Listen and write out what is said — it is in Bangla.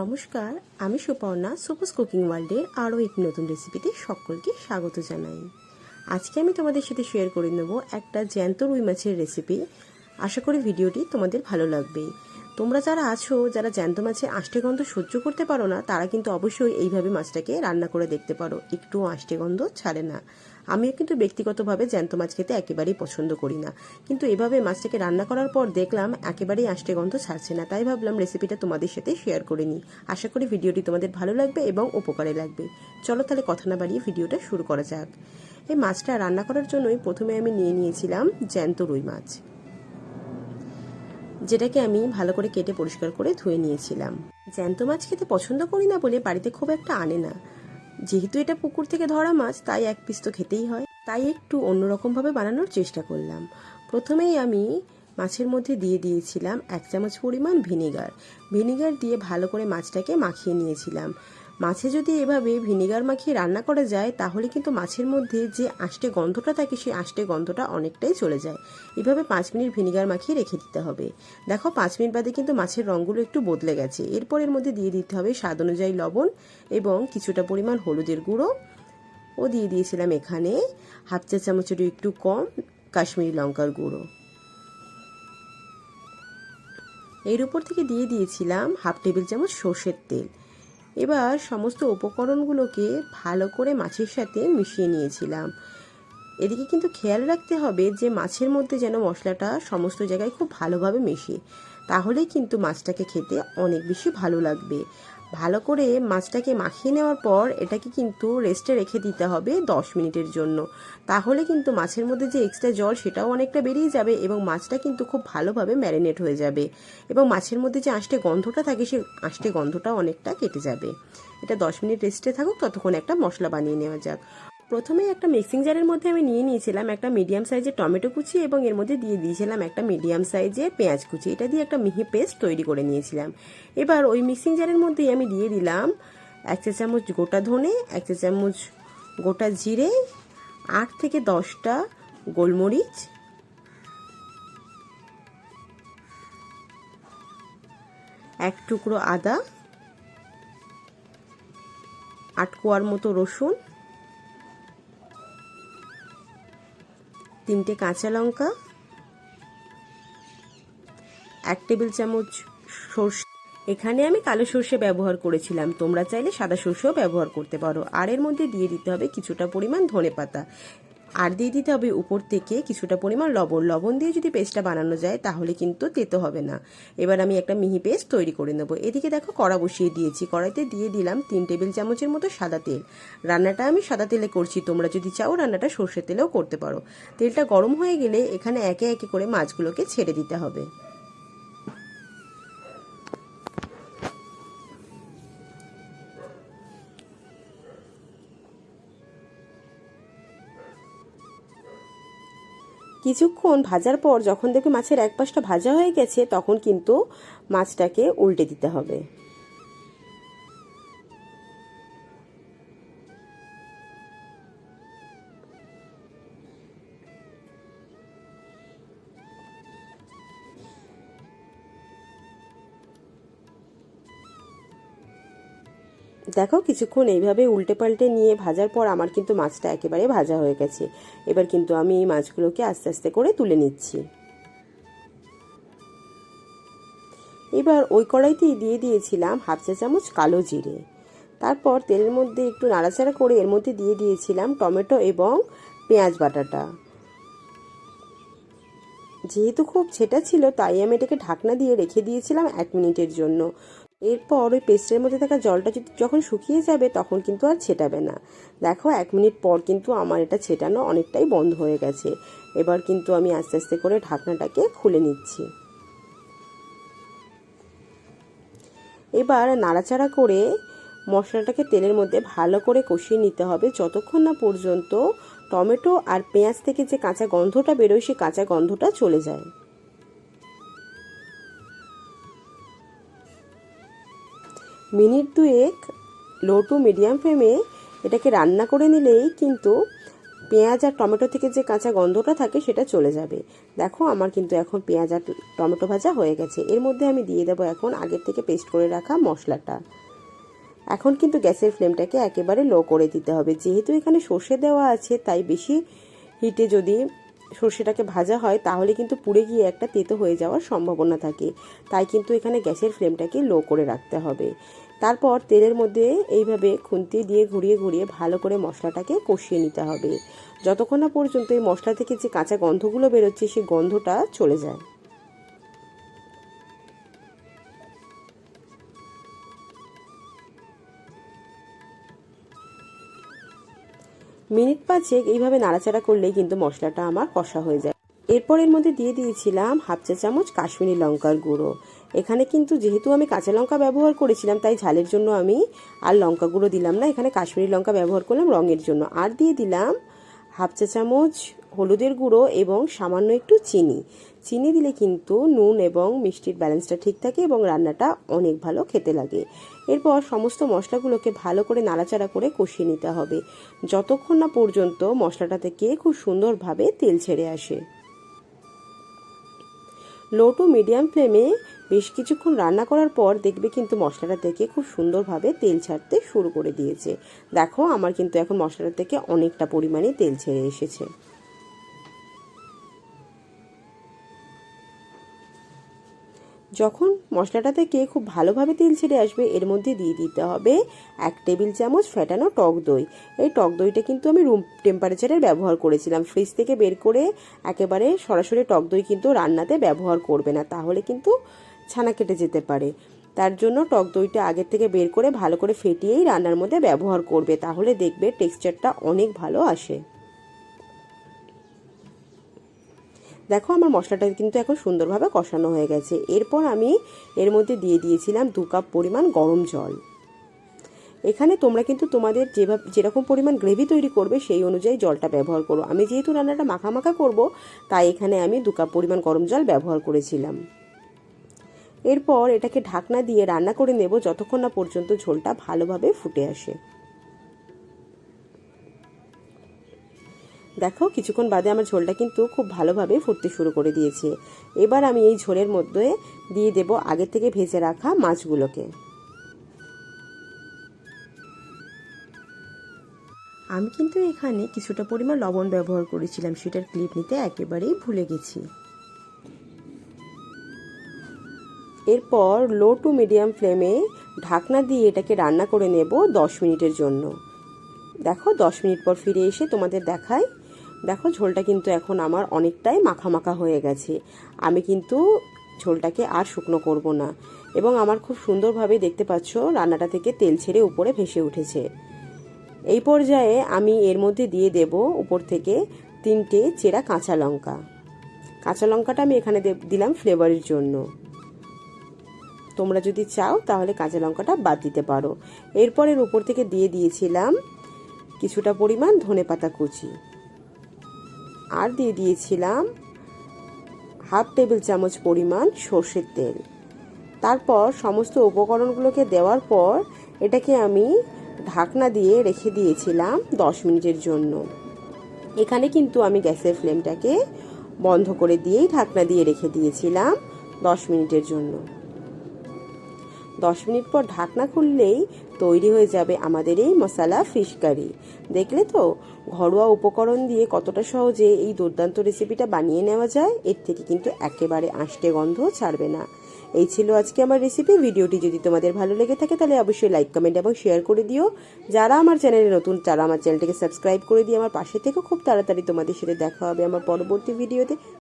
নমস্কার, আমি সুপর্ণা সুপাস কুকিং ওয়ার্ল্ডের আরও একটি নতুন রেসিপিতে সকলকে স্বাগত জানাই। আজকে আমি তোমাদের সাথে শেয়ার করে নেব একটা জ্যান্ত রুই মাছের রেসিপি। আশা করি ভিডিওটি তোমাদের ভালো লাগবে। তোমরা যারা আছো, যারা জ্যান্ত মাছের আষ্টে গন্ধ সহ্য করতে পারো না, তারা কিন্তু অবশ্যই এইভাবে মাছটাকে রান্না করে দেখতে পারো। একটু আষ্টে গন্ধ ছাড়ে না। আমিও কিন্তু ব্যক্তিগতভাবে জ্যান্ত মাছ খেতে একেবারেই পছন্দ করি না। কিন্তু এভাবে মাছটাকে রান্না করার পর দেখলাম একেবারেই আষ্টে গন্ধ ছাড়ছে না। তাই ভাবলাম রেসিপিটা তোমাদের সাথে শেয়ার করে নিই। আশা করি ভিডিওটি তোমাদের ভালো লাগবে এবং উপকারে লাগবে। চলো তাহলে কথা না বাড়িয়ে ভিডিওটা শুরু করা যাক। এই মাছটা রান্না করার জন্যই প্রথমে আমি নিয়ে নিয়েছিলাম জ্যান্ত রুই মাছ। যেটাকে আমি ভালো করে কেটে পরিষ্কার করে ধুয়ে নিয়েছিলাম। জ্যান্ত মাছ খেতে পছন্দ করি না বলে বাড়িতে খুব একটা আনে না। যেহেতু এটা পুকুর থেকে ধরা মাছ, তাই এক পিস তো খেতেই হয়। তাই একটু অন্যরকমভাবে বানানোর চেষ্টা করলাম। প্রথমেই আমি মাছের মধ্যে দিয়ে দিয়েছিলাম এক চামচ পরিমাণ ভিনেগার। ভিনেগার দিয়ে ভালো করে মাছটাকে মাখিয়ে নিয়েছিলাম। মাছে যদি এভাবে ভিনেগার মাখিয়ে রান্না করা যায়, তাহলে কিন্তু মাছের মধ্যে যে আষ্টে গন্ধটা থাকে, সেই আষ্টে গন্ধটা অনেকটাই চলে যায়। এভাবে পাঁচ মিনিট ভিনেগার মাখিয়ে রেখে দিতে হবে। দেখো, পাঁচ মিনিট বাদে কিন্তু মাছের রঙগুলো একটু বদলে গেছে। এরপর এর মধ্যে দিয়ে দিতে হবে স্বাদ অনুযায়ী লবণ এবং কিছুটা পরিমাণ হলুদের গুঁড়ো। ও দিয়ে দিয়েছিলাম এখানে হাফ চা চামচেরও একটু কম কাশ্মীরি লঙ্কার গুঁড়ো। এর উপর থেকে দিয়ে দিয়েছিলাম হাফ টেবিল চামচ সর্ষের তেল। এবার সমস্ত উপকরণগুলোকে ভালো করে মাছের সাথে মিশিয়ে নিয়েছিলাম। এদিকে কিন্তু খেয়াল রাখতে হবে যে মাছের মধ্যে যেন মশলাটা সমস্ত জায়গায় খুব ভালোভাবে মেশে। তাহলেই কিন্তু মাছটাকে খেতে অনেক বেশি ভালো লাগবে। ভালো করে মাছটাকে মাখিয়ে নেওয়ার পর এটাকে কিন্তু রেস্টে রেখে দিতে হবে দশ মিনিটের জন্য। তাহলে কিন্তু মাছের মধ্যে যে এক্সট্রা জল সেটাও অনেকটা বেরিয়ে যাবে এবং মাছটা কিন্তু খুব ভালোভাবে ম্যারিনেট হয়ে যাবে এবং মাছের মধ্যে যে আঁশটে গন্ধটা থাকে সে আঁশটে গন্ধটাও অনেকটা কেটে যাবে। এটা দশ মিনিট রেস্টে থাকুক, ততক্ষণ একটা মশলা বানিয়ে নেওয়া যাক। প্রথমেই একটা মিক্সিং জারের মধ্যে আমি নিয়ে নিয়েছিলাম একটা মিডিয়াম সাইজের টমেটো কুচি এবং এর মধ্যে দিয়ে দিয়েছিলাম একটা মিডিয়াম সাইজের পেঁয়াজ কুচি। এটা দিয়ে একটা মিহি পেস্ট তৈরি করে নিয়েছিলাম। এবার ওই মিক্সিং জারের মধ্যেই আমি দিয়ে দিলাম এক চা চামচ গোটা ধনে, এক চা চামচ গোটা জিরে, আট থেকে দশটা গোলমরিচ, এক টুকরো আদা, আট কোয়ার মতো রসুন তিনটে কাঁচা লঙ্কা, এক টেবিল চামচ সর্ষে। এখানে আমি কালো সর্ষে ব্যবহার করেছিলাম। তোমরা চাইলে সাদা সর্ষেও ব্যবহার করতে পারো। আর এর মধ্যে দিয়ে দিতে হবে কিছুটা পরিমাণ ধনে পাতা আর দিয়ে দিতে হবে উপর থেকে কিছুটা পরিমাণ লবণ। লবণ দিয়ে যদি পেস্টটা বানানো যায়, তাহলে কিন্তু তেতো হবে না। এবার আমি একটা মিহি পেস্ট তৈরি করে নেব। এদিকে দেখো কড়া বসিয়ে দিয়েছি। কড়াইতে দিয়ে দিলাম তিন টেবিল চামচের মতো সাদা তেল। রান্নাটা আমি সাদা তেলে করছি। তোমরা যদি চাও রান্নাটা সর্ষের তেলেও করতে পারো। তেলটা গরম হয়ে গেলে এখানে একে একে করে মাছগুলোকে ছেড়ে দিতে হবে। কিছুক্ষণ ভাজার পর যখন দেখবে মাছের এক পাশটা ভাজা হয়ে গেছে, তখন কিন্তু মাছটাকে উল্টে দিতে হবে। দেখো কিছুক্ষণ এইভাবে উল্টে পাল্টে নিয়ে ভাজার পর আমার কিন্তু মাছটা একেবারে ভাজা হয়ে গেছে। এবার কিন্তু আমি এই মাছগুলোকে আস্তে আস্তে করে তুলে নিচ্ছি। এবার ওই কড়াইতেই দিয়ে দিয়েছিলাম হাফ চা চামচ কালো জিরে। তারপর তেলের মধ্যে একটু নাড়াচাড়া করে এর মধ্যে দিয়ে দিয়েছিলাম টমেটো এবং পেঁয়াজ বাটাটা। যেহেতু খুব ছেটা ছিল, তাই আমি এটাকে ঢাকনা দিয়ে রেখে দিয়েছিলাম এক মিনিটের জন্য। এরপর ওই পেস্টের মধ্যে থাকা জলটা যদি যখন শুকিয়ে যাবে, তখন কিন্তু আর ছেটাবে না। দেখো, এক মিনিট পর কিন্তু আমার এটা ছেটানো অনেকটাই বন্ধ হয়ে গেছে। এবার কিন্তু আমি আস্তে আস্তে করে ঢাকনাটাকে খুলে নিচ্ছি। এবার নাড়াচাড়া করে মশলাটাকে তেলের মধ্যে ভালো করে কষিয়ে নিতে হবে। যতক্ষণ না পর্যন্ত টমেটো আর পেঁয়াজ থেকে যে কাঁচা গন্ধটা বেরোয়, সেই কাঁচা গন্ধটা চলে যায়। মিনিট দুয়েক লো টু মিডিয়াম ফ্লেমে এটাকে রান্না করে নিলেই কিন্তু পেঁয়াজ আর টমেটো থেকে যে কাঁচা গন্ধটা থাকে সেটা চলে যাবে। দেখো আমার কিন্তু এখন পেঁয়াজ আর টমেটো ভাজা হয়ে গেছে। এর মধ্যে আমি দিয়ে দেবো এখন আগের থেকে পেস্ট করে রাখা মশলাটা। এখন কিন্তু গ্যাসের ফ্লেমটাকে একেবারে লো করে দিতে হবে। যেহেতু এখানে সর্ষে দেওয়া আছে, তাই বেশি হিটে যদি সর্ষেটাকে ভাজা হয়, তাহলে কিন্তু পুড়ে গিয়ে একটা তেতো হয়ে যাওয়ার সম্ভাবনা থাকে। তাই কিন্তু এখানে গ্যাসের ফ্লেমটাকে লো করে রাখতে হবে। তারপর তেলের মধ্যে এইভাবে খুন্তি দিয়ে ঘুরিয়ে ঘুরিয়ে ভালো করে মশলাটাকে কষিয়ে নিতে হবে। যতক্ষণ না পর্যন্ত এই মশলা থেকে যে কাঁচা গন্ধগুলো বেরোচ্ছে, সেই গন্ধটা চলে যায়। মিনিট পাঁচেক এইভাবে নাড়াচাড়া করলেই কিন্তু মশলাটা আমার কষা হয়ে যায়। এরপর এর মধ্যে দিয়ে দিয়েছিলাম হাফ চা চামচ কাশ্মীরি লঙ্কার গুঁড়ো। এখানে কিন্তু যেহেতু আমি কাঁচা লঙ্কা ব্যবহার করেছিলাম, তাই ঝালের জন্য আমি আর লঙ্কা গুঁড়ো দিলাম না। এখানে কাশ্মীরি লঙ্কা ব্যবহার করলাম রঙের জন্য। আর দিয়ে দিলাম হাফ চা চামচ হলুদের গুঁড়ো এবং সামান্য একটু চিনি। চিনি দিলে কিন্তু নুন এবং মিষ্টির ব্যালেন্সটা ঠিক থাকে এবং রান্নাটা অনেক ভালো খেতে লাগে। এরপর সমস্ত মশলাগুলোকে ভালো করে নাড়াচাড়া করে কষিয়ে নিতে হবে। যতক্ষণ না পর্যন্ত মশলাটা থেকে খুব সুন্দরভাবে তেল ছেড়ে আসে। লো টু মিডিয়াম ফ্লেমে বেশ কিছুক্ষণ রান্না করার পর দেখবে কিন্তু মশলাটা থেকে খুব সুন্দরভাবে তেল ছাড়তে শুরু করে দিয়েছে। দেখো, আমার কিন্তু এখন মশলাটা থেকে অনেকটা পরিমাণে তেল ছেড়ে এসেছে। যখন মশলাটা থেকে খুব ভালোভাবে তেল ছেড়ে আসবে, এর মধ্যে দিয়ে দিতে হবে এক টেবিল চামচ ফেটানো টক দই। এই টক দইটা কিন্তু আমি রুম টেম্পারেচারের ব্যবহার করেছিলাম। ফ্রিজ থেকে বের করে একেবারে সরাসরি টক দই কিন্তু রান্নাতে ব্যবহার করবে না, তাহলে কিন্তু ছানা কেটে যেতে পারে। তার জন্য টক দইটা আগের থেকে বের করে ভালো করে ফেটিয়েই রান্নার মধ্যে ব্যবহার করবে, তাহলে দেখবে টেক্সচারটা অনেক ভালো আসে। দেখো আমার মশলাটা কিন্তু এখন সুন্দরভাবে কষানো হয়ে গেছে। এরপর আমি এর মধ্যে দিয়ে দিয়েছিলাম দু কাপ পরিমাণ গরম জল। এখানে তোমরা কিন্তু তোমাদের যেভাবে, যেরকম পরিমাণ গ্রেভি তৈরি করবে সেই অনুযায়ী জলটা ব্যবহার করো। আমি যেহেতু রান্নাটা মাখা মাখা করব, তাই এখানে আমি দু কাপ পরিমাণ গরম জল ব্যবহার করেছিলাম। এরপর এটাকে ঢাকনা দিয়ে রান্না করে নেব যতক্ষণ না পর্যন্ত ঝোলটা ভালোভাবে ফুটে আসে। দেখো, কিছুক্ষণ বাদে আমার ঝোলটা কিন্তু খুব ভালোভাবে ফুটতে শুরু করে দিয়েছে। এবার আমি এই ঝোলের মধ্যে দিয়ে দেব আগে থেকে ভেজে রাখা মাছগুলোকে। আমি কিন্তু এখানে কিছুটা পরিমাণ লবণ ব্যবহার করেছিলাম, সেটার ক্লিপ নিতে একেবারেই ভুলে গেছি। এরপর লো টু মিডিয়াম ফ্লেমে ঢাকনা দিয়ে এটাকে রান্না করে নেব দশ মিনিটের জন্য। দেখো, দশ মিনিট পর ফিরে এসে তোমাদের দেখায় দেখো, ঝোলটা কিন্তু এখন আমার অনেকটাই মাখা মাখা হয়ে গেছে। আমি কিন্তু ঝোলটাকে আর শুকনো করব না। এবং আমার খুব সুন্দরভাবে দেখতে পাচ্ছ, রান্নাটা থেকে তেল ছেড়ে উপরে ভেসে উঠেছে। এই পর্যায়ে আমি এর মধ্যে দিয়ে দেব উপর থেকে তিনটে চেরা কাঁচা লঙ্কা। কাঁচা লঙ্কাটা আমি এখানে দিলাম ফ্লেভারের জন্য। তোমরা যদি চাও, তাহলে কাঁচা লঙ্কাটা বাদ দিতে পারো। এরপর এর উপর থেকে দিয়ে দিয়েছিলাম কিছুটা পরিমাণ ধনে পাতা কুচি। আর দিয়ে দিয়েছিলাম হাফ টেবিল চামচ পরিমাণ সর্ষের তেল। তারপর সমস্ত উপকরণগুলোকে দেওয়ার পর এটাকে আমি ঢাকনা দিয়ে রেখে দিয়েছিলাম দশ মিনিটের জন্য। এখানে কিন্তু আমি গ্যাসের ফ্লেমটাকে বন্ধ করে দিয়েই ঢাকনা দিয়ে রেখে দিয়েছিলাম দশ মিনিটের জন্য। দশ মিনিট পর ঢাকনা খুললেই তৈরি হয়ে যাবে আমাদের এই মশালা ফিশ কারি দেখলে তো? ঘরোয়া উপকরণ দিয়ে কতটা সহজে এই দুর্দান্ত রেসিপিটা বানিয়ে নেওয়া যায়, এর থেকে কিন্তু একেবারে আঁশটে গন্ধ ছাড়বে না। এই ছিল আজকে আমার রেসিপি ভিডিওটি যদি তোমাদের ভালো লেগে থাকে, তাহলে অবশ্যই লাইক কমেন্ট এবং শেয়ার করে দিও। যারা আমার চ্যানেলে নতুন, তারা আমার চ্যানেলটিকে সাবস্ক্রাইব করে দিয়ে আমার পাশে থেকে। খুব তাড়াতাড়ি তোমাদের সাথে দেখা হবে আমার পরবর্তী ভিডিওতে